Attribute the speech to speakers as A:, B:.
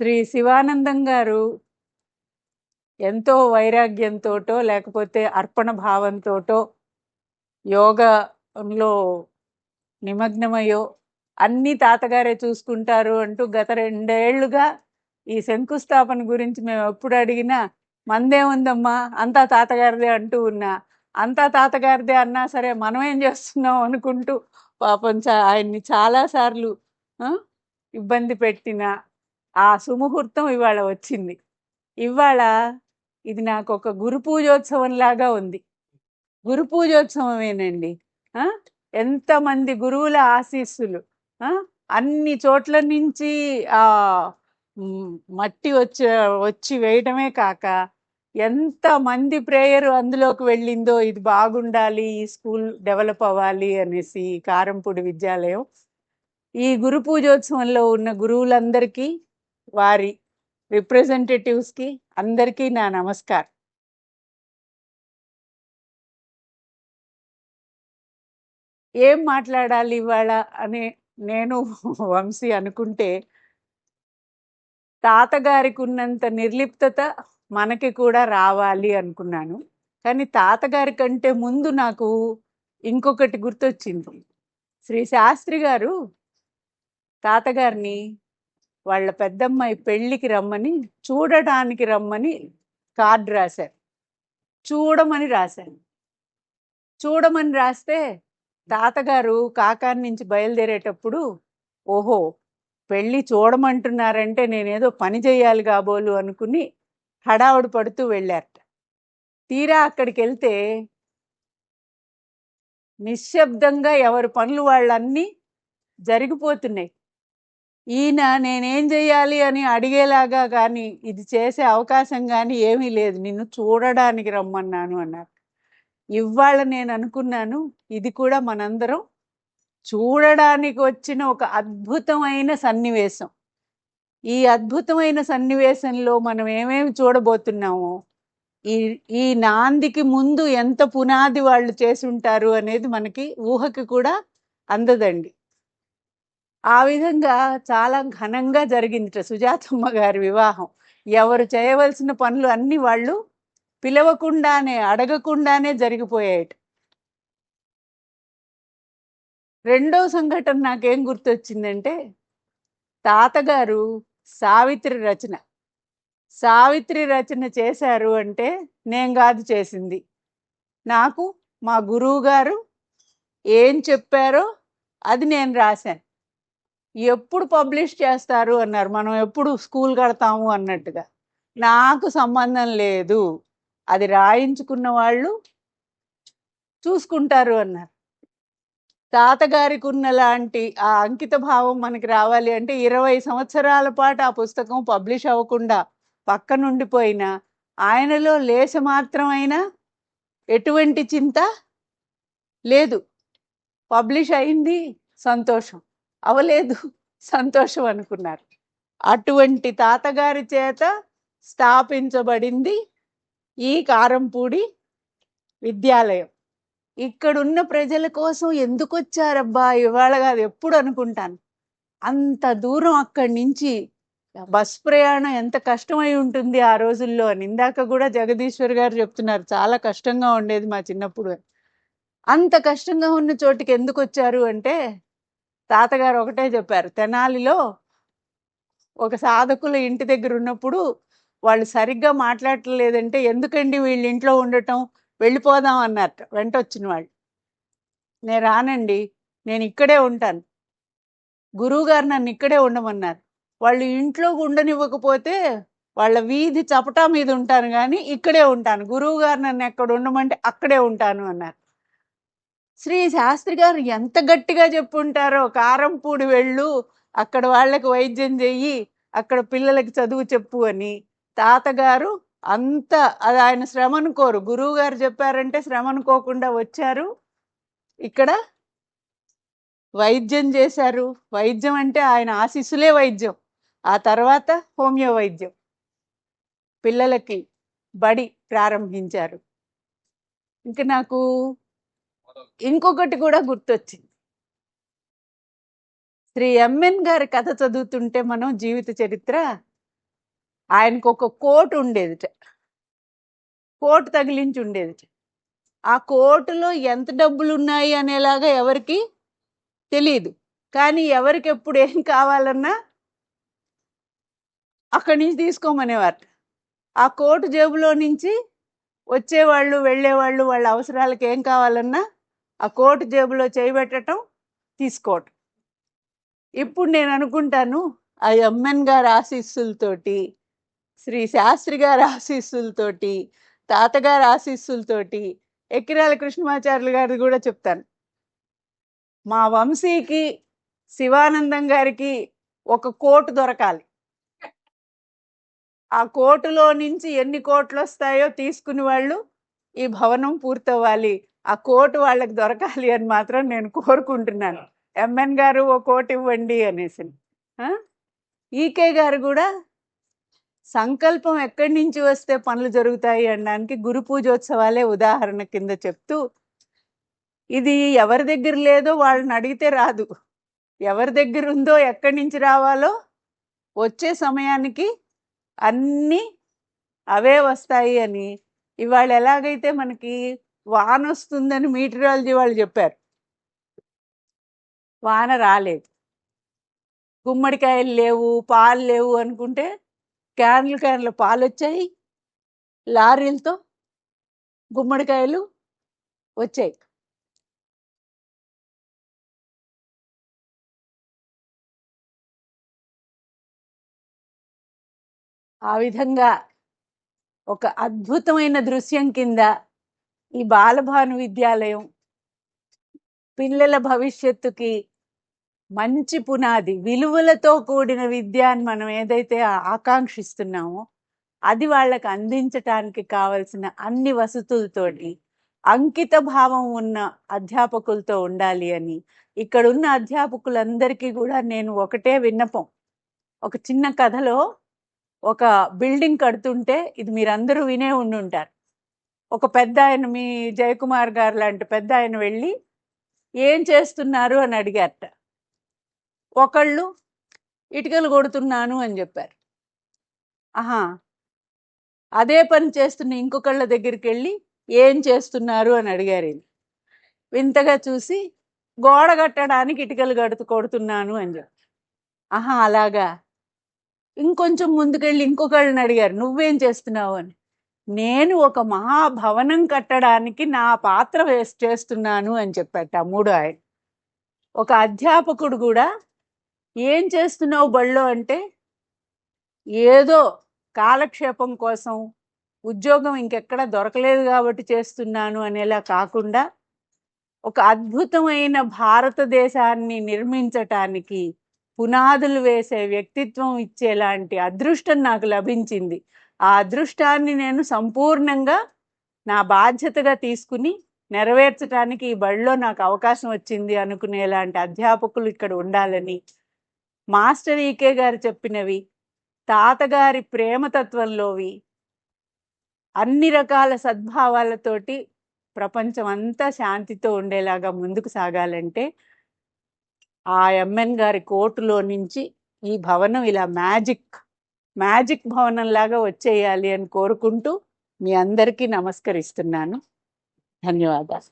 A: శ్రీ శివానందం గారు ఎంతో వైరాగ్యంతోటో లేకపోతే అర్పణ భావంతోటో యోగంలో నిమగ్నమయ్యో అన్ని తాతగారే చూసుకుంటారు అంటూ గత రెండేళ్ళుగా ఈ శంకుస్థాపన గురించి మేము ఎప్పుడు అడిగినా మందే ఉందమ్మా అంతా తాతగారిదే అంటూ ఉన్నా. అంతా తాతగారిదే అన్నా సరే మనం ఏం చేస్తున్నాం? అనుకుంటూ పాపం చా ఆయన్ని చాలాసార్లు ఇబ్బంది పెట్టిన. ఆ సుముహూర్తం ఇవాళ వచ్చింది. ఇవాళ ఇది నాకు ఒక గురు పూజోత్సవం లాగా ఉంది. గురు పూజోత్సవమేనండి. ఎంతమంది గురువుల ఆశీస్సులు. అన్ని చోట్ల నుంచి ఆ మట్టి వచ్చి వచ్చి వేయటమే కాక ఎంత మంది ప్రేయర్ అందులోకి వెళ్ళిందో ఇది బాగుండాలి ఈ స్కూల్ డెవలప్ అవ్వాలి అనేసి కారంపూడి విద్యాలయం. ఈ గురు పూజోత్సవంలో ఉన్న గురువులందరికీ వారి రిప్రజెంటేటివ్స్కి అందరికీ నా నమస్కారం. ఏం మాట్లాడాలి ఇవాళ అని నేను వంశీ అనుకుంటే తాతగారికి ఉన్నంత నిర్లిప్తత మనకి కూడా రావాలి అనుకున్నాను. కానీ తాతగారి కంటే ముందు నాకు ఇంకొకటి గుర్తొచ్చింది. శ్రీ శాస్త్రి గారు తాతగారిని వాళ్ళ పెద్దమ్మాయి పెళ్ళికి రమ్మని చూడటానికి రమ్మని కార్డు రాశారు. చూడమని రాశాను చూడమని రాస్తే తాతగారు కాకాని నుంచి బయలుదేరేటప్పుడు ఓహో పెళ్ళి చూడమంటున్నారంటే నేనేదో పని చేయాలి కాబోలు అనుకుని హడావుడి పడుతూ వెళ్ళారట. తీరా అక్కడికి వెళ్తే నిశ్శబ్దంగా ఎవరి పనులు వాళ్ళన్నీ జరిగిపోతున్నాయి. ఈయన నేనేం చేయాలి అని అడిగేలాగా కానీ ఇది చేసే అవకాశం కానీ ఏమీ లేదు. నిన్ను చూడడానికి రమ్మన్నాను అన్నారు. ఇవాళ నేను అనుకున్నాను ఇది కూడా మనందరం చూడడానికి వచ్చిన ఒక అద్భుతమైన సన్నివేశం. ఈ అద్భుతమైన సన్నివేశంలో మనం ఏమేమి చూడబోతున్నామో ఈ ఈ నాందికి ముందు ఎంత పునాది వాళ్ళు చేసి ఉంటారు అనేది మనకి ఊహకి కూడా అందదండి. ఆ విధంగా చాలా ఘనంగా జరిగిందిట సుజాతమ్మ గారి వివాహం. ఎవరు చేయవలసిన పనులు అన్ని వాళ్ళు పిలవకుండానే అడగకుండానే జరిగిపోయాయట. రెండో సంఘటన నాకేం గుర్తొచ్చిందంటే తాతగారు సావిత్రి రచన. సావిత్రి రచన చేశారు అంటే నేను కాదు చేసింది. నాకు మా గురువు గారు ఏం చెప్పారో అది నేను రాశాను. ఎప్పుడు పబ్లిష్ చేస్తారు అన్నారు. మనం ఎప్పుడు స్కూల్ కడతాము అన్నట్టుగా. నాకు సంబంధం లేదు. అది రాయించుకున్న వాళ్ళు చూసుకుంటారు అన్నారు. తాతగారికి ఉన్న లాంటి ఆ అంకిత భావం మనకి రావాలి అంటే ఇరవై సంవత్సరాల పాటు ఆ పుస్తకం పబ్లిష్ అవ్వకుండా పక్కనుండిపోయినా ఆయనలో లేశ మాత్రమైనా ఎటువంటి చింత లేదు. పబ్లిష్ అయింది సంతోషం. అవలేదు. సంతోషం అనుకున్నారు. అటువంటి తాతగారి చేత స్థాపించబడింది ఈ కారంపూడి విద్యాలయం. ఇక్కడున్న ప్రజల కోసం ఎందుకు వచ్చారబ్బా ఇవాళ కాదు ఎప్పుడు అనుకుంటాను. అంత దూరం అక్కడి నుంచి బస్ ప్రయాణం ఎంత కష్టమై ఉంటుంది ఆ రోజుల్లో. అని ఇందాక కూడా జగదీశ్వర్ గారు చెప్తున్నారు చాలా కష్టంగా ఉండేది మా చిన్నప్పుడు అంత కష్టంగా ఉన్న చోటికి ఎందుకు వచ్చారు అంటే తాతగారు ఒకటే చెప్పారు తెనాలిలో ఒక సాధకుల ఇంటి దగ్గర ఉన్నప్పుడు వాళ్ళు సరిగ్గా మాట్లాడలేదంటే ఎందుకండి వీళ్ళు ఇంట్లో ఉండటం? వెళ్ళిపోదాం అన్నట్టు వెంట వచ్చిన వాళ్ళు. నేను రానండి నేను ఇక్కడే ఉంటాను. గురువుగారు నన్ను ఇక్కడే ఉండమన్నారు. వాళ్ళు ఇంట్లో ఉండనివ్వకపోతే వాళ్ళ వీధి చపటా మీద ఉంటాను కానీ ఇక్కడే ఉంటాను. గురువు గారు నన్ను ఎక్కడ ఉండమంటే అక్కడే ఉంటాను అన్నారు. శ్రీ శాస్త్రి గారు ఎంత గట్టిగా చెప్పుంటారో కారంపూడి వెళ్ళు అక్కడ వాళ్ళకి వైద్యం చెయ్యి అక్కడ పిల్లలకి చదువు చెప్పు అని. తాతగారు అంత అది ఆయన శ్రమ అనుకోరు గురువు గారు చెప్పారంటే శ్రమ అనుకోకుండా వచ్చారు. ఇక్కడ వైద్యం చేశారు. వైద్యం అంటే ఆయన ఆశీస్సులే వైద్యం. ఆ తర్వాత హోమియో వైద్యం పిల్లలకి బడి ప్రారంభించారు. ఇంక నాకు ఇంకొకటి కూడా గుర్తొచ్చింది. శ్రీ ఎంఎన్ గారి కథ చదువుతుంటే మనం జీవిత చరిత్ర ఆయనకు ఒక కోటు ఉండేది కోటు తగిలించి ఉండేది ఆ కోటులో ఎంత డబ్బులు ఉన్నాయి అనేలాగా ఎవరికి తెలియదు కానీ ఎవరికి ఎప్పుడు ఏం కావాలన్నా అక్కడి నుంచి తీసుకోమనేవారు ఆ కోటు జేబులో నుంచి వచ్చేవాళ్ళు వెళ్ళేవాళ్ళు వాళ్ళ అవసరాలకు ఏం కావాలన్నా ఆ కోటు జేబులో చేయబెట్టడం తీసుకోవటం. ఇప్పుడు నేను అనుకుంటాను ఆ ఎంఎన్ గారి ఆశీస్సులతోటి శ్రీ శాస్త్రి గారి ఆశీస్సులతోటి తాతగారి ఆశీస్సులతోటి ఎక్కిరాల కృష్ణమాచార్యులు గారిది కూడా చెప్తాను. మా వంశీకి శివానందం గారికి ఒక కోటు దొరకాలి. ఆ కోటులో నుంచి ఎన్ని కోట్లు వస్తాయో తీసుకుని వాళ్ళు ఈ భవనం పూర్తవ్వాలి. ఆ కోటు వాళ్ళకి దొరకాలి అని మాత్రం నేను కోరుకుంటున్నాను. ఎంఎన్ గారు ఓ కోటు ఇవ్వండి అనేసి? ఈకే గారు కూడా సంకల్పం ఎక్కడి నుంచి వస్తే పనులు జరుగుతాయి అనడానికి గురు పూజోత్సవాలే ఉదాహరణ కింద చెప్తూ ఇది ఎవరి దగ్గర లేదో వాళ్ళని అడిగితే రాదు. ఎవరి దగ్గర ఉందో ఎక్కడి నుంచి రావాలో వచ్చే సమయానికి అన్నీ అవే వస్తాయి అని. ఇవాళ ఎలాగైతే మనకి వాన వస్తుందని మీటరాలజీ వాళ్ళు చెప్పారు. వాన రాలేదు. గుమ్మడికాయలు లేవు పాలు లేవు అనుకుంటే క్యాన్లు క్యాన్లు పాలు వచ్చాయి లారీలతో గుమ్మడికాయలు వచ్చాయి. ఆ విధంగా ఒక అద్భుతమైన దృశ్యం కింద ఈ బాలభాను విద్యాలయం పిల్లల భవిష్యత్తుకి మంచి పునాది విలువలతో కూడిన విద్య అని మనం ఏదైతే ఆకాంక్షిస్తున్నామో అది వాళ్ళకి అందించటానికి కావలసిన అన్ని వసతులతోటి అంకిత భావం ఉన్న అధ్యాపకులతో ఉండాలి అని. ఇక్కడ ఉన్న అధ్యాపకులందరికీ కూడా నేను ఒకటే విన్నపం. ఒక చిన్న కథలో ఒక బిల్డింగ్ కడుతుంటే ఇది మీరందరూ వినే ఉండుంటారు. ఒక పెద్ద ఆయన మీ జయకుమార్ గారు లాంటి పెద్ద ఆయన వెళ్ళి ఏం చేస్తున్నారు అని అడిగారట. ఒకళ్ళు ఇటుకలు కొడుతున్నాను అని చెప్పారు. ఆహా! అదే పని చేస్తున్న ఇంకొకళ్ళ దగ్గరికి వెళ్ళి ఏం చేస్తున్నారు అని అడిగారు ఈయన. వింతగా చూసి గోడ కట్టడానికి ఇటుకలు కడుతూ కొడుతున్నాను అని చెప్పారు. ఆహా! అలాగా. ఇంకొంచెం ముందుకెళ్ళి ఇంకొకళ్ళని అడిగారు. నువ్వేం చేస్తున్నావు అని. నేను ఒక మహాభవనం కట్టడానికి నా పాత్ర చేస్తున్నాను అని చెప్పట మూడు మూడో ఆయన. ఒక అధ్యాపకుడు కూడా ఏం చేస్తున్నావు బళ్ళో అంటే ఏదో కాలక్షేపం కోసం ఉద్యోగం ఇంకెక్కడ దొరకలేదు కాబట్టి చేస్తున్నాను అనేలా కాకుండా ఒక అద్భుతమైన భారతదేశాన్ని నిర్మించటానికి పునాదులు వేసే వ్యక్తిత్వం ఇచ్చేలాంటి అదృష్టం నాకు లభించింది. ఆ అదృష్టాన్ని నేను సంపూర్ణంగా నా బాధ్యతగా తీసుకుని నెరవేర్చడానికి ఈ బడిలో నాకు అవకాశం వచ్చింది అనుకునేలాంటి అధ్యాపకులు ఇక్కడ ఉండాలని మాస్టర్ ఈకే గారు చెప్పినవి తాతగారి ప్రేమతత్వంలోవి అన్ని రకాల సద్భావాలతోటి ప్రపంచం అంతా శాంతితో ఉండేలాగా ముందుకు సాగాలంటే ఆ ఎంఎన్ గారి కోర్టులో నుంచి ఈ భవనం ఇలా మ్యాజిక్ మ్యాజిక్ భవనం లాగా వచ్చేయాలి అని కోరుకుంటూ మీ అందరికీ నమస్కరిస్తున్నాను. ధన్యవాదాలు.